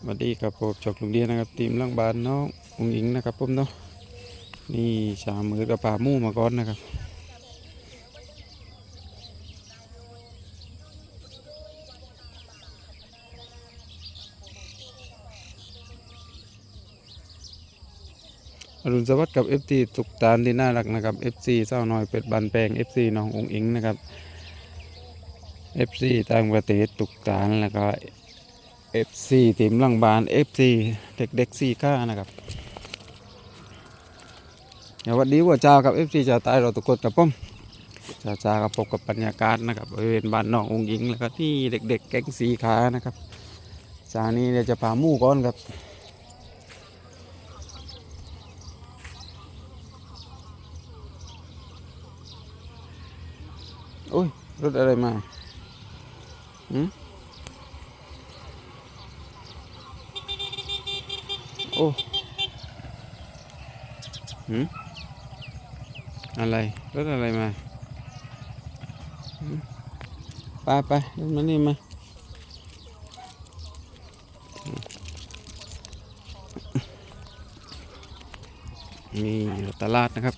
สวัสดีครับผมจอกลุงเดียนะครับทีมล่างบานน้ององอิงนะครับผมเนาะนี่ชามมือกับป่ามู่มาก่อนนะครับอรุณสวัสดิ์กับ FT ตุกตาลที่น่ารักนะครับ FC เศร้าน้อยเป็ดบันแปลง FC น้ององอิงนะครับ FC ต่างประเทศตุกตาลแล้วก็ FC ทีมหลังบาน FC เด็กๆสี่ข้านะครับเดี๋ยววันนี้ว่าเจ้ากับ FC จะตายเราทุกคนกับผมจะจ้ากับพบกับบรรยากาศนะครับบริเวณบ้านน้ององค์หญิงแล้วก็ที่เด็ก ๆ แก๊งสีขานะครับจานี้เดี๋ยวจะพามู่ก่อนครับโอ้ยรถอะไรมาหืม อ้หืมอะไรรถอะไรมาไปไปมานี่มานี่ตลาดนะครับ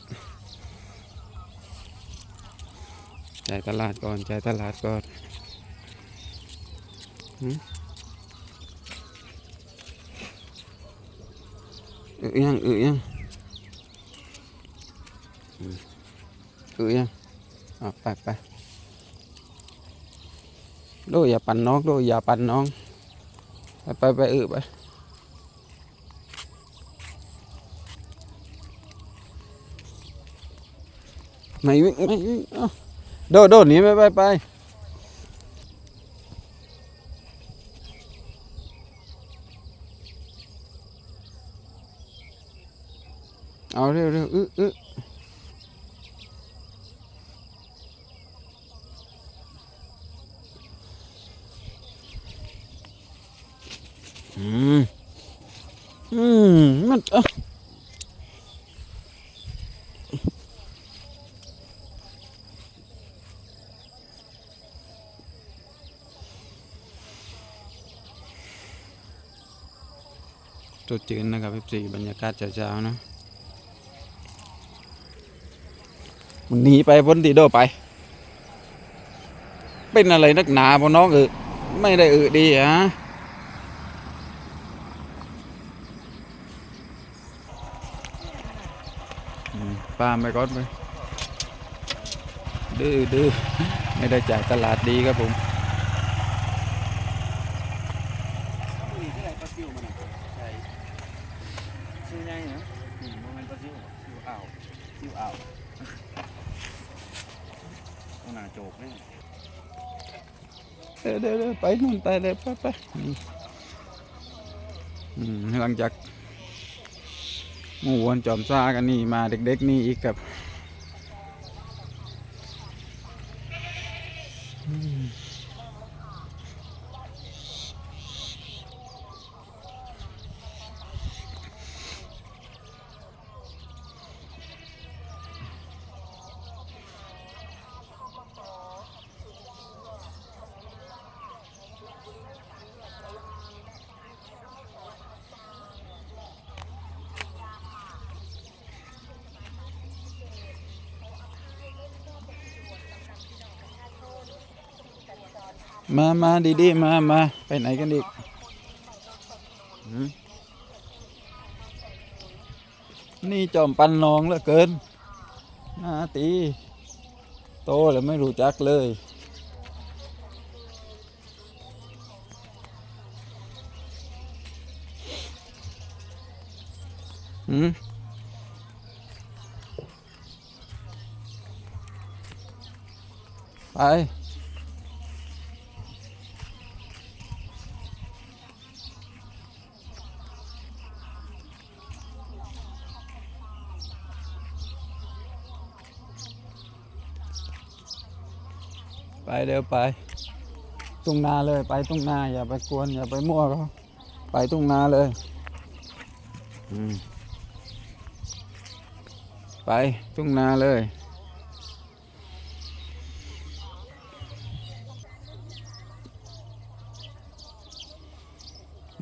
จ่ายตลาดก่อนจ่ายตลาดก่อนหืม ừ ยัง ừ ยังอืม ừ ยังอะไปไปโดอย่าปั่นน้องโดอย่าปั่นน้อง ไปไปไปอือไปไม่วิ่งไม่วิ่งเอ้าโดโดหนีไปไปไป เอาเร็วเร็วอืออืออืม อืม มันเอ้าจุดจืนนะครับพี่บรรยากาศเช้าๆนะ มึงหนีไปพ้นตีโดไป เป็นอะไรนักหนาพอน้องเออไม่ได้เออดีฮะป้ามไปก่อนไปดื้อดื้อไม่ได้จ่ายตลาดดีครับผมอุ้ยที่ไหนปลาซิวมันอะใช่ซิวใหญ่นะอืมมันเป็ซิวซิวอ่าวซิวอ่าว หน้าโจกเนี่ยเดี๋ยวเดี๋ยวไปนู่นไปเลยไปไปหลังจากหมู่วนจอมซ่ากันนี่มาเด็ก ๆ นี่อีกกับ มามาดีๆมามาไปไหนกันอีกนี่จอมปันนองเหลือเกินหน้าตี โตแล้วไม่รู้จักเลย หืมไป ไปเร็วไปตุ้งนาเลย ไปตุ้งนาอย่าไปกวนอย่าไปมั่วเขาไปตุ้งนาเลยอืมไปตุ้งนาเลย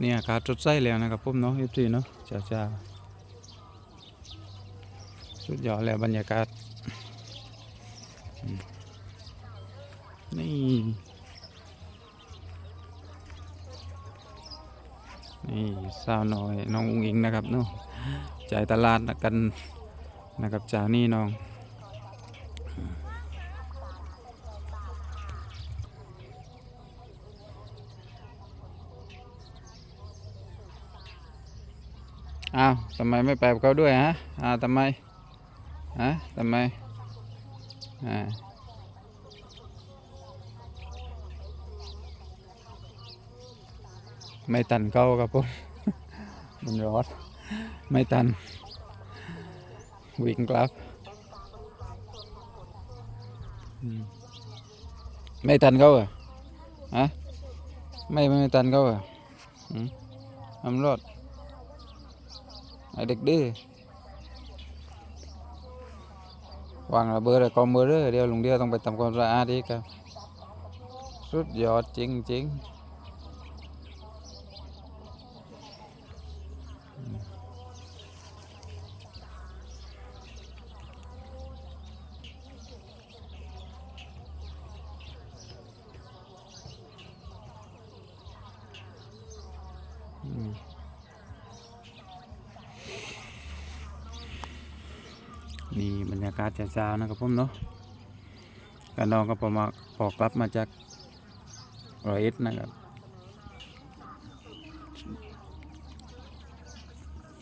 เนี่ยอากาศสดใสแล้วนะครับผมเนาะ FC เนาะจ้าจ้าสุดยอดแล้วบรรยากาศอืม นี่ นี่สาวน้อยน้องอุ้งอิงนะครับเนาะจ่ายตลาดกันนะครับจานี่น้องอ้าวทำไมไม่ไปกับเขาด้วยฮะอ้าวทำไมฮะทำไมอ่า ไม่ตันเขาครับผมมันร้อนไม่ตัน วิ่งกลับ ไม่ตันเขาเหรอฮะไม่ไม่ตันเขาออืมทำรอดไอเด็กดื้อวางระเบิดกองเบอร์เรอเดี๋ยวลุงเดียวต้องไปทำความสะอาดอีกครับ สุดยอดจริงจริง นี่บรรยากาศเช้าๆนะครับผมเนาะการน้องก็พอมาพอกลับมาจากร้อยเอ็ดนะครับ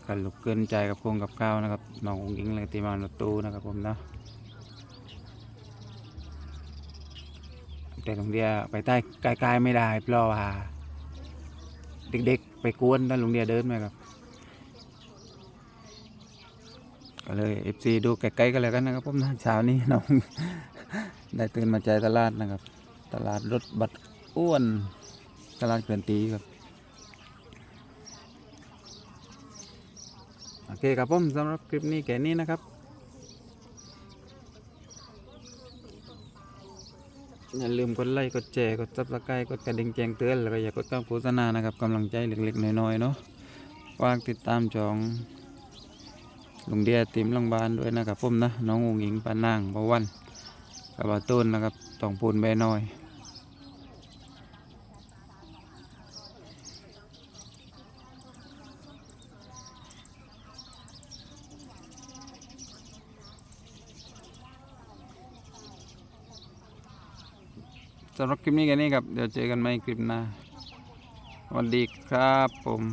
กันลุกเกินใจกับพงกับข้าวนะครับน้ององค์หญิงเลยตีมารถตู้นะครับผมเนาะแต่ตรงเดียไปใต้ไกลๆไม่ได้เพราะว่าเด็กๆไปกวนแล้วลุงเดียเดินไหมครับ ก็เลยเอฟซีดูใกล้ๆกันเลยกันนะครับผมนะเช้านี้น้อง ได้ตื่นมาใจตลาดนะครับ ตลาดรถบัตรอ้วน ตลาดเกลื่อนตีครับโอเคครับผมสำหรับคลิปนี้แค่นี้นะครับอย่าลืมกดไลค์กดแชร์กดซับสไครต์กดกระดิ่งแจ้งเตือนแล้วก็อย่ากดการโฆษณานะครับกำลังใจเล็กๆน้อยๆเนาะฝากติดตามจอง ลุงเดียติมโรงพยาบาลด้วยนะครับผมนะน้องอุงอิงปานางบวันกับบาต้นนะครับต้องปูนใบน้อยสำหรับคลิปนี้แค่นี้ครับ เดี๋ยวเจอกันใหม่คลิปหน้าสวัสดีครับผม